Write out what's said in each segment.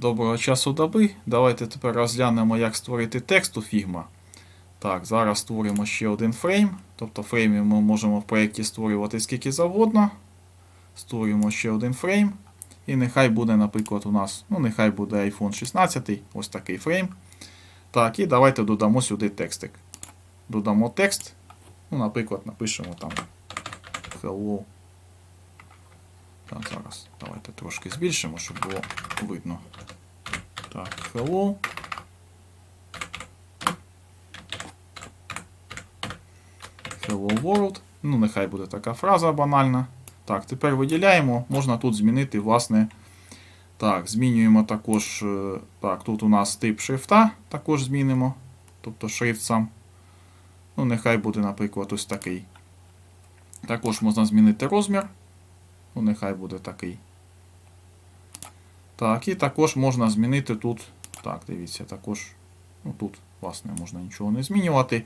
Доброго часу доби. Давайте тепер розглянемо, як створити текст у Figma. Так, зараз створимо ще один фрейм. Тобто фреймів ми можемо в проєкті створювати скільки завгодно. Створюємо ще один фрейм. І нехай буде, наприклад, у нас, ну, нехай буде iPhone 16, ось такий фрейм. Так, і давайте додамо сюди текстик. Додамо текст. Ну, наприклад, напишемо там hello. Так, зараз давайте трошки збільшимо, щоб було видно. Так, hello. Hello World. Ну, нехай буде така фраза банальна. Так, тепер виділяємо. Можна тут змінити, власне. Так, змінюємо також. е, Так, тут у нас тип шрифта, також змінимо. Тобто шрифт сам. Ну, нехай буде, наприклад, ось такий. Також можна змінити розмір. Ну, нехай буде такий. Так, і також можна змінити тут. Так, дивіться, також. Ну, тут, власне, можна нічого не змінювати.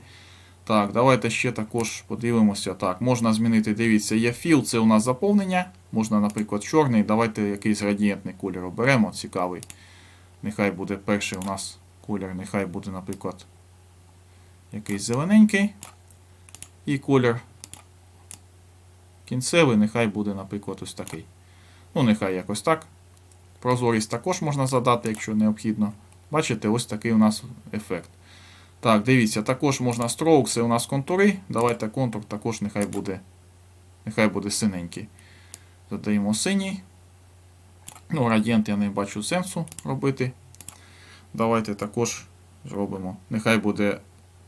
Так, давайте ще також подивимося. Так, можна змінити, дивіться, є філ, це у нас заповнення. Можна, наприклад, чорний. Давайте якийсь градієнтний колір оберемо, цікавий. Нехай буде перший у нас колір, нехай буде, наприклад, якийсь зелененький. І колір кінцевий, нехай буде, наприклад, ось такий. Ну, нехай якось так. Прозорість також можна задати, якщо необхідно. Бачите, ось такий у нас ефект. Так, дивіться, також можна stroke, це у нас контури. Давайте контур також нехай буде нехай буде синенький. Задаємо синій. Ну, радієнт я не бачу сенсу робити. Давайте також зробимо. Нехай буде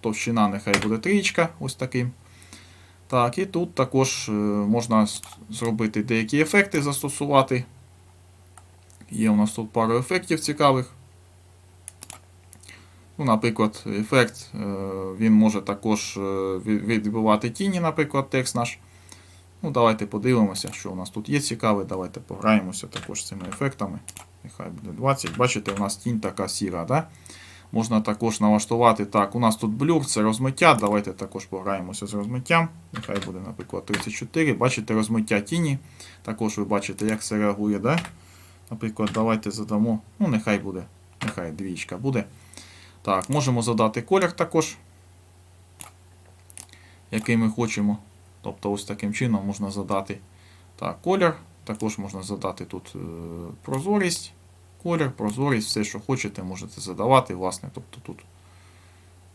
товщина, нехай буде трієчка, ось таким. Так, і тут також е, можна зробити деякі ефекти застосувати. Є у нас тут пару ефектів цікавих. Ну, наприклад, ефект е, він може також е, від- відбивати тіні, наприклад, текст наш. Ну, Давайте подивимося, що у нас тут є цікаве. Давайте пограємося також з цими ефектами. Нехай буде 20. Бачите, у нас тінь така сіра. Да? Можна також налаштувати. Так, у нас тут блюр, це розмиття. Давайте також пограємося з розмиттям. Нехай буде, наприклад, 34. Бачите, розмиття тіні. Також ви бачите, як це реагує. Да? Наприклад, давайте задамо. Ну, нехай буде. Нехай двічка буде. Так, можемо задати колір також, який ми хочемо. Тобто, ось таким чином можна задати так, колір. Також можна задати тут е, прозорість, колір, прозорість, все, що хочете, можете задавати. Власне, тобто тут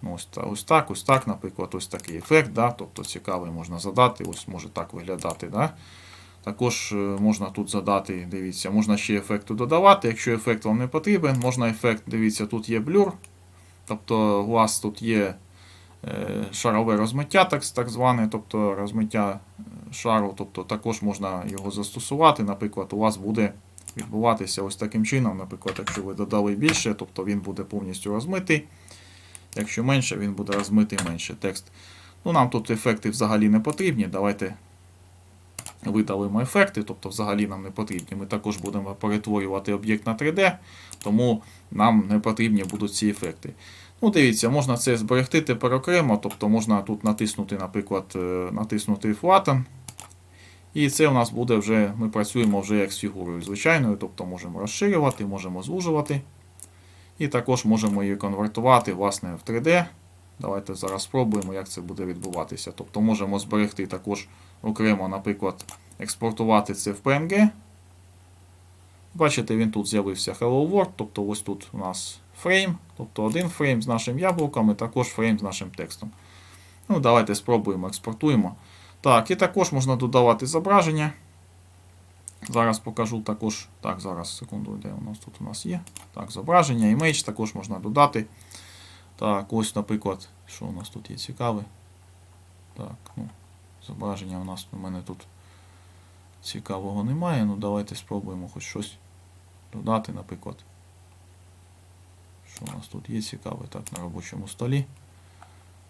ну, ось, ось так, ось так, наприклад, ось такий ефект. Да? Тобто цікавий можна задати, ось може так виглядати. Да? Також е, можна тут задати, дивіться, можна ще ефекту додавати. Якщо ефект вам не потрібен, можна ефект, дивіться, тут є блюр. Тобто у вас тут є е, шарове розмиття, так, так зване, тобто розмиття е, шару, тобто також можна його застосувати. Наприклад, у вас буде відбуватися ось таким чином. Наприклад, якщо ви додали більше, тобто він буде повністю розмитий. Якщо менше, він буде розмитий менше текст. Ну, Нам тут ефекти взагалі не потрібні. Давайте видалимо ефекти, тобто взагалі нам не потрібні. Ми також будемо перетворювати об'єкт на 3D, тому нам не потрібні будуть ці ефекти. Ну, дивіться, можна це зберегти тепер окремо, тобто можна тут натиснути, наприклад, е, натиснути Flatten. І це у нас буде вже, ми працюємо вже як з фігурою звичайною, тобто можемо розширювати, можемо звужувати. І також можемо її конвертувати власне, в 3D. Давайте зараз спробуємо, як це буде відбуватися. Тобто можемо зберегти також окремо, наприклад, експортувати це в PNG. Бачите, він тут з'явився Hello World, тобто ось тут у нас фрейм, тобто один фрейм з нашим яблуком і також фрейм з нашим текстом. Ну, Давайте спробуємо, експортуємо. Так, і також можна додавати зображення. Зараз покажу також. Так, зараз секунду, де у нас тут у нас є. Так, зображення, імейдж також можна додати. Так, ось, наприклад, що у нас тут є цікаве. Так, ну, зображення у нас у мене тут цікавого немає. Ну, давайте спробуємо хоч щось додати, наприклад. Що у нас тут є цікаве? Так, на робочому столі.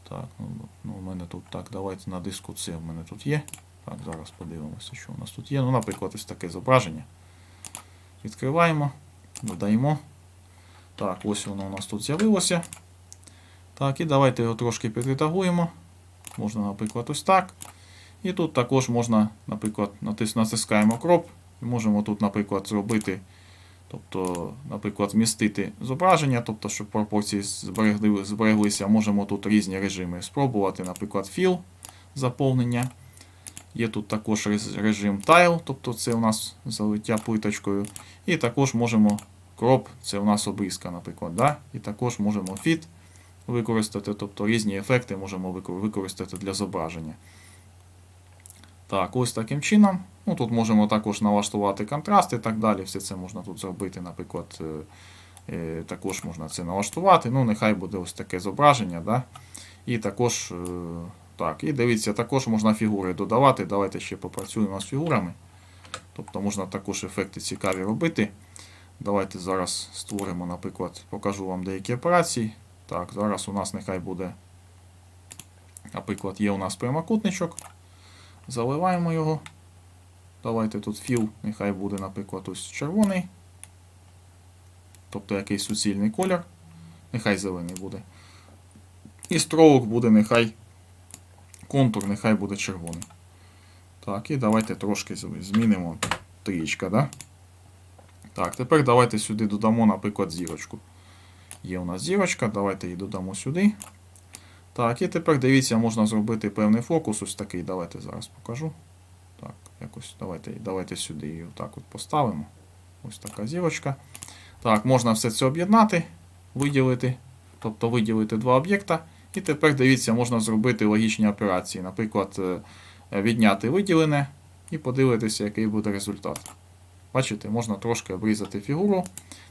Так, ну, ну у мене тут так, давайте на диску це в мене тут є. Так, зараз подивимося, що у нас тут є. Ну, наприклад, ось таке зображення. Відкриваємо, додаємо. Так, ось воно у нас тут з'явилося. Так, і давайте його трошки підредагуємо. Можна, наприклад, ось так. І тут також можна, наприклад, натискаємо кроп. І можемо тут, наприклад, зробити Тобто, наприклад, змістити зображення, тобто, щоб пропорції зберегли, збереглися, можемо тут різні режими спробувати, наприклад, fill заповнення. Є тут також режим Tile, тобто це у нас залиття плиточкою. І також можемо crop, це у нас обрізка, наприклад. Да? І також можемо fit використати, тобто різні ефекти можемо використати для зображення. Так, ось таким чином. Ну, тут можемо також налаштувати контраст і так далі. Все це можна тут зробити, наприклад, е, е, також можна це налаштувати. Ну, нехай буде ось таке зображення. Да? І також, е, так, і дивіться, також можна фігури додавати. Давайте ще попрацюємо з фігурами. Тобто можна також ефекти цікаві робити. Давайте зараз створимо, наприклад, покажу вам деякі операції. Так, зараз у нас нехай буде, наприклад, є у нас прямокутничок. Заливаємо його. Давайте тут філ, нехай буде, наприклад, ось червоний. Тобто якийсь суцільний колір. Нехай зелений буде. І стролок буде нехай контур, нехай буде червоний. Так, і давайте трошки змінимо трієчка, да? Так, тепер давайте сюди додамо, наприклад, зірочку. Є у нас зірочка, давайте її додамо сюди. Так, і тепер дивіться, можна зробити певний фокус. Ось такий. Давайте зараз покажу. Так, якось давайте, давайте сюди її отак от поставимо. Ось така зірочка. Так, можна все це об'єднати, виділити, тобто виділити два об'єкта. І тепер дивіться, можна зробити логічні операції. Наприклад, е, відняти виділене і подивитися, який буде результат. Бачите, можна трошки обрізати фігуру.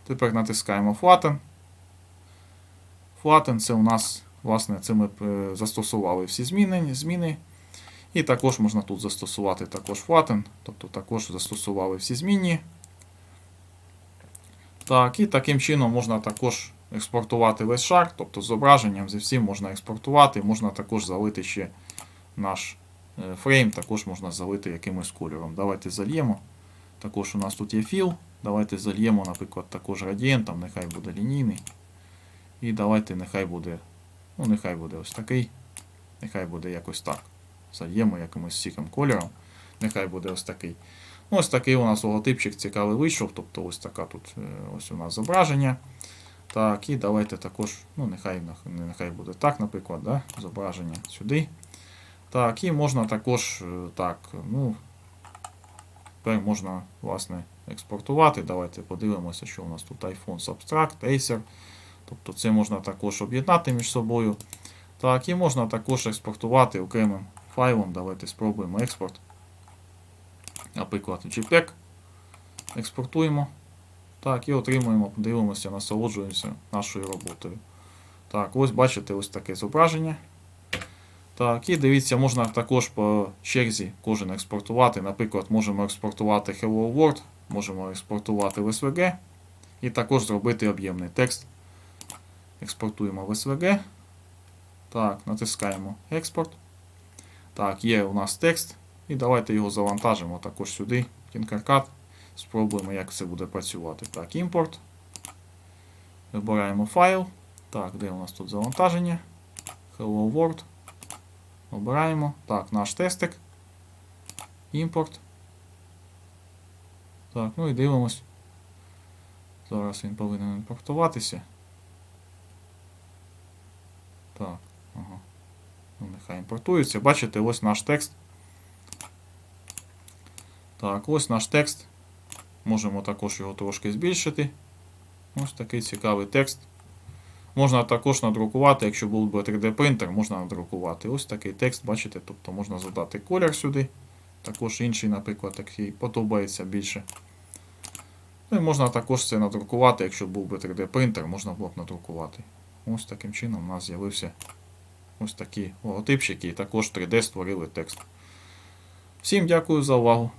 Тепер натискаємо Flatten. Flatten це у нас, власне, це ми е, застосували всі зміни. зміни. І також можна тут застосувати також Flatten, тобто також застосували всі змінні. Так, і таким чином можна також експортувати весь шар, тобто зображенням зі всім можна експортувати, можна також залити ще наш е, фрейм, також можна залити якимось кольором. Давайте зальємо. Також у нас тут є філ. Давайте зальємо, наприклад, також градієнтом, нехай буде лінійний. І давайте нехай буде, ну нехай буде ось такий, нехай буде якось так. Зальємо якимось сіким кольором. Нехай буде ось такий. Ну, Ось такий у нас логотипчик цікавий вийшов. Тобто ось така тут е, ось у нас зображення. Так, і давайте також, ну нехай нехай буде так, наприклад, да, зображення сюди. Так, і можна також е, так, ну, тепер можна, власне, експортувати. Давайте подивимося, що у нас тут iPhone Substract, Acer. Тобто це можна також об'єднати між собою. Так, і можна також експортувати окремим файлом. Давайте спробуємо експорт. Наприклад, JPEG. Експортуємо. Так, і отримуємо, дивимося, насолоджуємося нашою роботою. Так, ось бачите ось таке зображення. Так, і дивіться, можна також по черзі кожен експортувати. Наприклад, можемо експортувати Hello World, можемо експортувати в SVG і також зробити об'ємний текст. Експортуємо в SVG. Так, натискаємо експорт. Так, є у нас текст. І давайте його завантажимо також сюди, Tinkercad. Спробуємо, як це буде працювати. Так, імпорт. Вибираємо файл. Так, де у нас тут завантаження? Hello World. Обираємо. Так, наш тестик. Імпорт. Так, ну і дивимось. Зараз він повинен імпортуватися. Так, ага. Ну, нехай імпортується. Бачите, ось наш текст. Так, ось наш текст. Можемо також його трошки збільшити. Ось такий цікавий текст. Можна також надрукувати, якщо був би 3D принтер, можна надрукувати. Ось такий текст, бачите, тобто можна задати колір сюди. Також інший, наприклад, такий подобається більше. Ну і можна також це надрукувати, якщо був би 3D принтер, можна було б надрукувати. Ось таким чином у нас з'явився ось такі логотипчики і також 3D створили текст. Всім дякую за увагу.